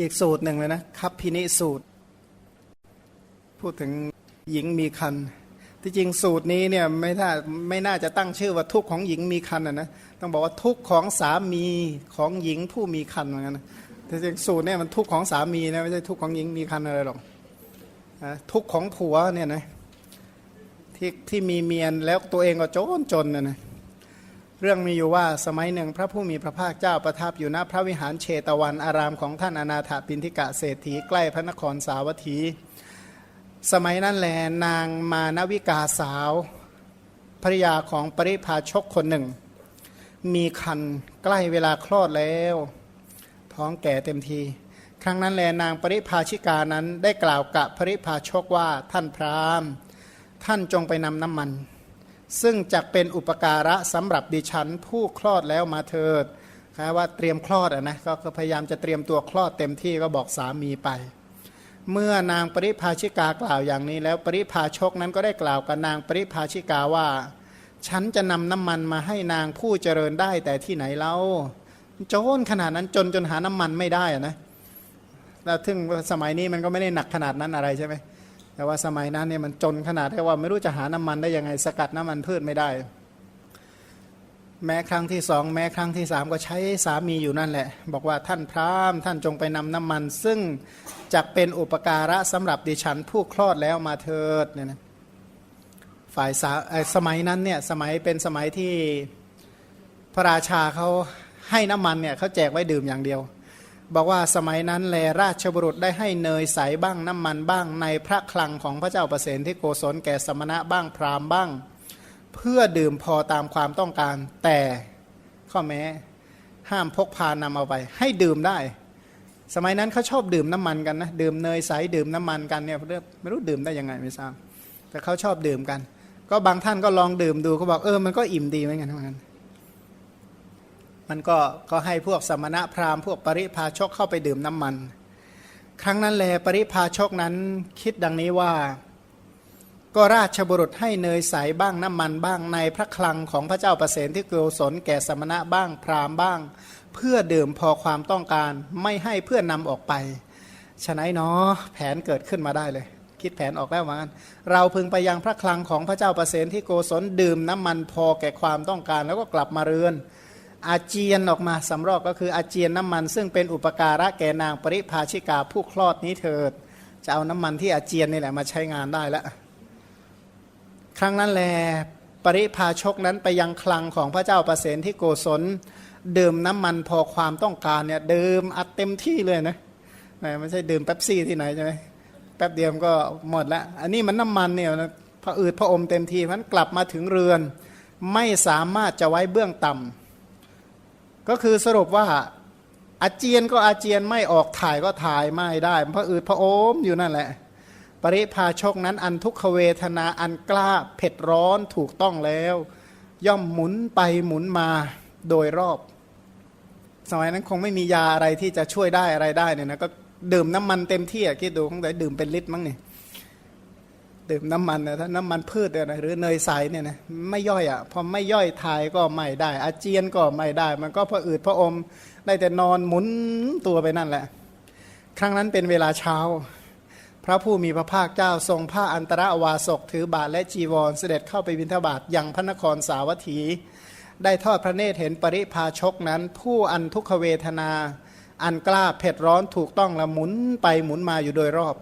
อีกสูตรหนึ่งเลยนะคับพินิสูตร พูดถึงหญิงมีคันที่จริงสูตรนี้เนี่ยไม่น่าไม่น่าจะตั้งชื่อว่าทุกของหญิงมีคันนะนะต้องบอกว่าทุกของสามีของหญิงผู้มีคันเหมือนกันนะแต่จริงสูตรเนี่ยมันทุกของสามีนะไม่ใช่ทุกของหญิงมีคันอะไรหรอกทุกของผัวเนี่ยนะที่ที่มีเมียนแล้วตัวเองก็จนจนนะนะ เรื่องมีอยู่ว่าสมัยหนึ่งพระผู้มีพระภาคเจ้าประทับอยู่ณพระวิหารเชตวันอารามของท่านอนาถปินทิกะเศรษฐีใกล้พระนครสาวัตถี สมัยนั้นแลนางมานวิกาสาวภริยาของปริพาชกคนหนึ่ง มีคันใกล้เวลาคลอดแล้วท้องแก่เต็มที ครั้งนั้นแลนางปริพาชิกานั้นได้กล่าวกับปริพาชกว่าท่านพราหมณ์ ท่านจงไปนำน้ำมัน ซึ่งจะเป็นอุปการะสำหรับดิฉันผู้คลอดแล้วมาเถิดนะว่าเตรียมคลอดอะนะก็พยายามจะเตรียมตัวคลอดเต็มที่ก็บอกสามีไป เมื่อนางปริภาชิกากล่าวอย่างนี้ แล้วปริภาชกนั้นก็ได้กล่าวกับนางปริภาชิกาว่า ฉันจะนำน้ำมันมาให้นางผู้เจริญได้แต่ที่ไหนเล่าโจนขนาดนั้นจนจนหาน้ำมันไม่ได้อะนะแล้วถึงสมัยนี้มันก็ไม่ได้หนักขนาดนั้นอะไรใช่ไหม แต่ว่าสมัยนั้นเนี่ยมันจนขนาดที่ว่าไม่รู้จะหาน้ำมันได้ยังไงสกัดน้ำมันพืชไม่ได้ แม้ครั้งที่สองแม้ครั้งที่สามก็ใช้สามีอยู่นั่นแหละ บอกว่าท่านพราหมณ์ท่านจงไปนำน้ำมัน ซึ่งจะเป็นอุปการะสำหรับดิฉันผู้คลอดแล้วมาเถิดเนี่ยนะฝ่ายสาเอ่อสมัยนั้นเนี่ยสมัยเป็นสมัยที่พระราชาเขาให้น้ำมันเนี่ยเขาแจกไว้ดื่มอย่างเดียว บอกว่าสมัยนั้นแลราชบุรุษได้ให้เนยใสบ้างน้ำมันบ้างในพระคลังของพระเจ้าประเสนที่โกศลแก่สมณะบ้างพราหมณ์บ้าง เพื่อดื่มพอตามความต้องการ แต่ข้อแม้ ห้ามพกพานำเอาไป ให้ดื่มได้ สมัยนั้นเขาชอบดื่มน้ำมันกันนะดื่มเนยใสดื่มน้ำมันกันเนี่ยไม่รู้ดื่มได้ยังไงไม่ทราบแต่เขาชอบดื่มกัน ก็บางท่านก็ลองดื่มดูเขาบอกเออมันก็อิ่มดีเหมือนกันเหมือนกัน มันก็ก็ให้พวกสมณะพราหมณ์พวกปริพาชกเข้าไปดื่มน้ำมัน ครั้งนั้นแลปริพาชกนั้นคิดดังนี้ว่า ก็ราชบุรุษให้เนยใสบ้างน้ำมันบ้างในพระคลังของพระเจ้าประเสนที่เกลสนแก่สมณะบ้างพราหมณ์บ้าง เพื่อดื่มพอความต้องการไม่ให้เพื่อนนำออกไปฉะนั้นเนาะแผนเกิดขึ้นมาได้เลย คิดแผนออกแล้วเหมือนกันเราพึงไปยังพระคลังของพระเจ้าประเสนที่โกศลดื่มน้ำมันพอแก่ความต้องการแล้วก็กลับมาเรือน อาเจียนออกมาสำรอกก็คืออาเจียนน้ำมันซึ่งเป็นอุปการะแก่นางปริภาชิกาผู้คลอดนี้เถิด จะเอาน้ำมันที่อาเจียนนี่แหละมาใช้งานได้แล้วครั้งนั้นแลปริภาชกนั้นไปยังคลังของพระเจ้าประเสนที่โกศลดื่มน้ำมันพอความต้องการเนี่ยดื่มอัดเต็มที่เลยนะไม่ใช่ดื่มแป๊บซี่ที่ไหนใช่ไหมแป๊บเดียวก็หมดละอันนี้มันน้ำมันเนี่ยพระอืดพระอมเต็มทีมันกลับมาถึงเรือน ไม่สามารถจะไว้เบื้องต่ำ ก็คือสรุปว่าอาเจียนก็อาเจียนไม่ออกถ่ายก็ถ่ายไม่ได้พระอืดพระโอมอยู่นั่นแหละ ปริพาชกนั้นอันทุกขเวทนาอันกล้าเผ็ดร้อนถูกต้องแล้ว ย่อมหมุนไปหมุนมาโดยรอบ สมัยนั้นคงไม่มียาอะไรที่จะช่วยได้อะไรได้เนี่ยนะก็ดื่มน้ำมันเต็มที่อะคิดดูคงได้ดื่มเป็นลิตรมั้งเนี่ย ดื่มน้ำมันนะถ้าน้ำมันพืชเนี่ยนะหรือเนยใสเนี่ยนะไม่ย่อยอะพอไม่ย่อยทายก็ไม่ได้ อาเจียนก็ไม่ได้ มันก็พออืดพระอมได้แต่นอนหมุนตัวไปนั่นแหละ ครั้งนั้นเป็นเวลาเช้า พระผู้มีพระภาคเจ้าทรงผ้าอันตรวาสกถือบาทและจีวรเสด็จเข้าไปบิณฑบาตยังพระนครสาวัตถี ได้ทอดพระเนตรเห็นปริพาชกนั้น ผู้อันทุกขเวทนา อันกล้าเผ็ดร้อนถูกต้องละหมุนไปหมุนมาอยู่โดยรอบ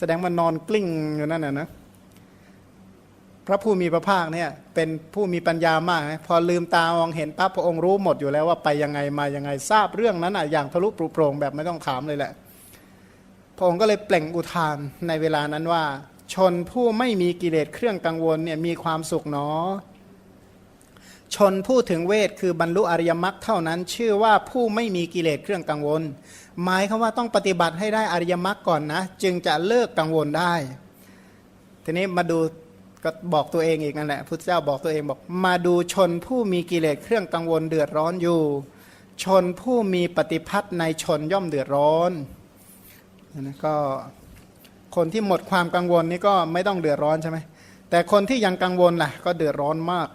แสดงว่านอนกลิ้งอยู่นั่นน่ะนะพระผู้มีพระภาคเนี่ยเป็นผู้มีปัญญามากนะพอลืมตามองเห็นปั๊บพระองค์รู้หมดอยู่แล้วว่าไปยังไงมายังไงทราบเรื่องนั้นอะอย่างทะลุปรุโปรงแบบไม่ต้องถามเลยแหละ พระองค์ก็เลยเปล่งอุทานในเวลานั้นว่า ชนผู้ไม่มีกิเลสเครื่องกังวลเนี่ยมีความสุขเนอ ชนผู้ถึงเวทคือบรรลุอริยมรรคเท่านั้น ชื่อว่าผู้ไม่มีกิเลสเครื่องกังวล หมายคำว่าต้องปฏิบัติให้ได้อริยมรรคก่อนนะ จึงจะเลิกกังวลได้ ทีนี้มาดูก็บอกตัวเองอีกนั่นแหละพุทธเจ้าบอกตัวเองบอก มาดูชนผู้มีกิเลสเครื่องกังวลเดือดร้อนอยู่ ชนผู้มีปฏิพัทธในชนย่อมเดือดร้อนนะก็คนที่หมดความกังวลนี่ก็ไม่ต้องเดือดร้อนใช่ไหมแต่คนที่ยังกังวลล่ะ ก็เดือดร้อนมาก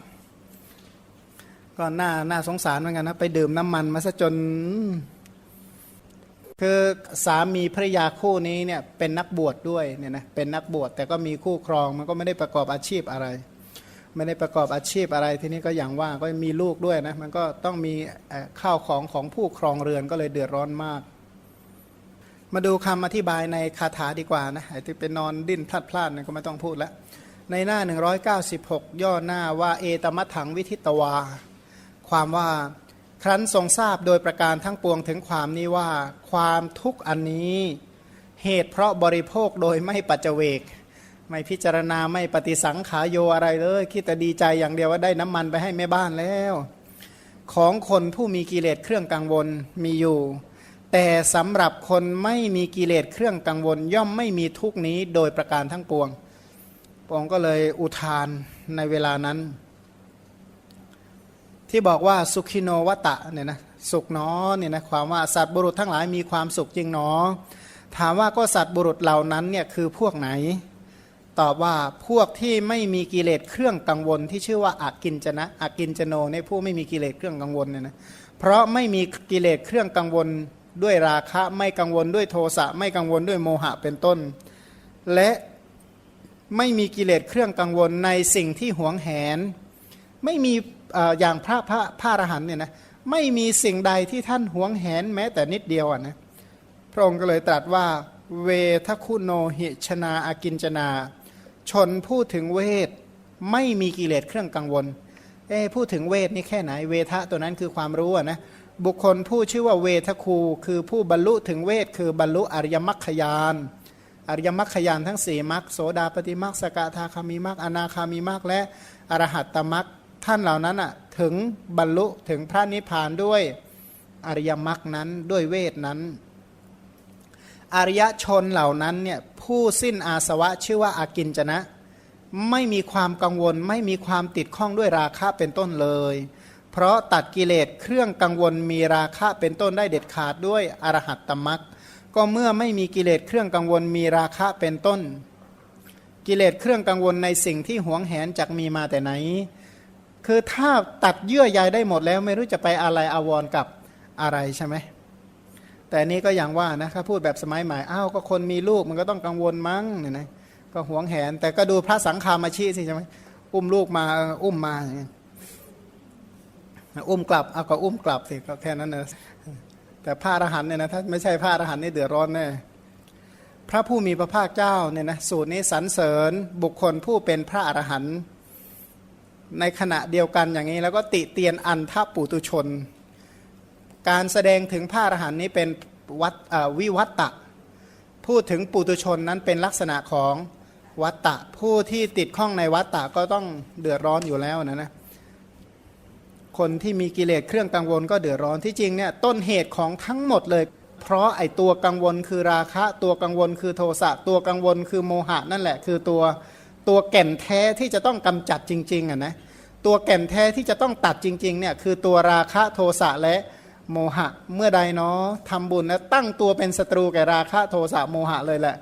ก็น่าน่าสงสารเหมือนกันนะ ไปดื่มน้ำมันมาซะจน คือสามีภรรยาคู่นี้เนี่ยเป็นนักบวชดด้วยเนี่ยนะเป็นนักบวชแต่ก็มีคู่ครองมันก็ไม่ได้ประกอบอาชีพอะไร ไม่ได้ประกอบอาชีพอะไรทีนี้ก็อย่างว่าก็มีลูกด้วยนะมันก็ต้องมีข้าวของของผู้ครองเรือนก็เลยเดือดร้อนมาก มาดูคำอธิบายในคาถาดีกว่านะไอ้ที่เป็นนอนดิ้นพลาดพลาดเนี่ยก็ไม่ต้องพูดแล้วในหน้า 196 ย่อหน้าว่าเอตมัถังวิทิตวา ความว่าครั้นทรงทราบโดยประการทั้งปวงถึงความนี้ว่า ความทุกข์อันนี้เหตุเพราะบริโภคโดยไม่ปัจเจกไม่พิจารณาไม่ปฏิสังขายโยอะไรเลยคิดแต่ดีใจอย่างเดียวว่าได้น้ำมันไปให้แม่บ้านแล้ว ของคนผู้มีกิเลสเครื่องกังวลมีอยู่ แต่สำหรับคนไม่มีกิเลสเครื่องกังวล ย่อมไม่มีทุกนี้โดยประการทั้งปวงพระองค์ก็เลยอุทานในเวลานั้น ที่บอกว่าสุขิโนวตะเนี่ยนะสุขเนอเนี่ยนะความว่าสัตว์บุรุษทั้งหลายมีความสุขจริงเนอ ถามว่าก็สัตว์บุรุษเหล่านั้นเนี่ยคือพวกไหน ตอบว่าพวกที่ไม่มีกิเลสเครื่องกังวล ที่ชื่อว่าอากินจนะอากินจโนเนี่ยผู้ไม่มีกิเลสเครื่องกังวลเนี่ยนะเพราะไม่มีกิเลสเครื่องกังวลด้วยราคะไม่กังวลด้วยโทสะไม่กังวลด้วยโมหะเป็นต้น และไม่มีกิเลสเครื่องกังวลในสิ่งที่หวงแหน ไม่มี อย่างพระพระพระอรหันต์เนี่ยนะไม่มีสิ่งใดที่ท่านหวงแหนแม้แต่นิดเดียวอะนะพระองค์ก็เลยตรัสว่าเวทคุโนหิชนาอากินจนา ชนพูดถึงเวทไม่มีกิเลสเครื่องกังวลเอ้พูดถึงเวทนี่แค่ไหนเวทะตัวนั้นคือความรู้อะนะบุคคลผู้ชื่อว่าเวทคูคือผู้บรรลุถึงเวท คือบรรลุอริยมรรคยานอริยมรรคยานทั้งสี่มรรคโสดาปฏิมรรคสกทาคามีมรรคอนาคามีมรรคและอรหัตตมรรค ท่านเหล่านั้นอะถึงบรรลุถึงพระนิพพานด้วยอริยมรรคนั้นด้วยเวทนั้น อริยชนเหล่านั้นเนี่ยผู้สิ้นอาสวะชื่อว่าอากินจนะ ไม่มีความกังวลไม่มีความติดข้องด้วยราคะเป็นต้นเลย เพราะตัดกิเลสเครื่องกังวลมีราคะเป็นต้นได้เด็ดขาดด้วยอรหัตตมรักก็เมื่อไม่มีกิเลสเครื่องกังวลมีราคะเป็นต้น กิเลสเครื่องกังวลในสิ่งที่หวงแหนจักมีมาแต่ไหน คือถ้าตัดเยื่อใยได้หมดแล้ว ไม่รู้จะไปอะไรอาวรกับอะไรใช่ไหมแต่นี้ก็อย่างว่านะถ้าพูดแบบสมัยใหม่อ้าวก็คนมีลูกมันก็ต้องกังวลมั้งเนี่ยนะก็หวงแหน แต่ก็ดูพระสังฆามาชีสิใช่ไหมอุ้มลูกมาอุ้มมาอุ้มกลับเอาก็อุ้มกลับสิก็แค่นั้นนะแต่พระอรหันต์เนี่ยนะถ้าไม่ใช่พระอรหันต์นี่เดือดร้อนแน่พระผู้มีพระภาคเจ้าเนี่ยนะสูตรนี้สรรเสริญบุคคลผู้เป็นพระอรหันต์ ในขณะเดียวกันอย่างนี้ แล้วก็ติเตียนอันทปุตุชน การแสดงถึงพระอรหันต์นี้เป็นวัดวิวัตตะ พูดถึงปุตุชนนั้นเป็นลักษณะของวัตตะ ผู้ที่ติดข้องในวัตตะก็ต้องเดือดร้อนอยู่แล้วนะนะคนที่มีกิเลสเครื่องกังวลก็เดือดร้อนที่จริงเนี่ยต้นเหตุของทั้งหมดเลย เพราะไอตัวกังวลคือราคะ ตัวกังวลคือโทสะตัวกังวลคือโมหะนั่นแหละ คือตัว ตัวแก่นแท้ที่จะต้องกำจัดจริงๆอะนะตัวแก่นแท้ที่จะต้องตัดจริงๆเนี่ยคือตัวราคะโทสะและโมหะเมื่อใดเนาะทำบุญแล้วตั้งตัวเป็นศัตรูแก่ราคะโทสะโมหะเลยแหละ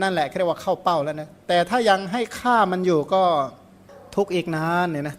นั่นแหละเรียกว่าเข้าเป้าแล้วนะแต่ถ้ายังให้ฆ่ามันอยู่ก็ทุกข์อีกนานเนี่ยนะ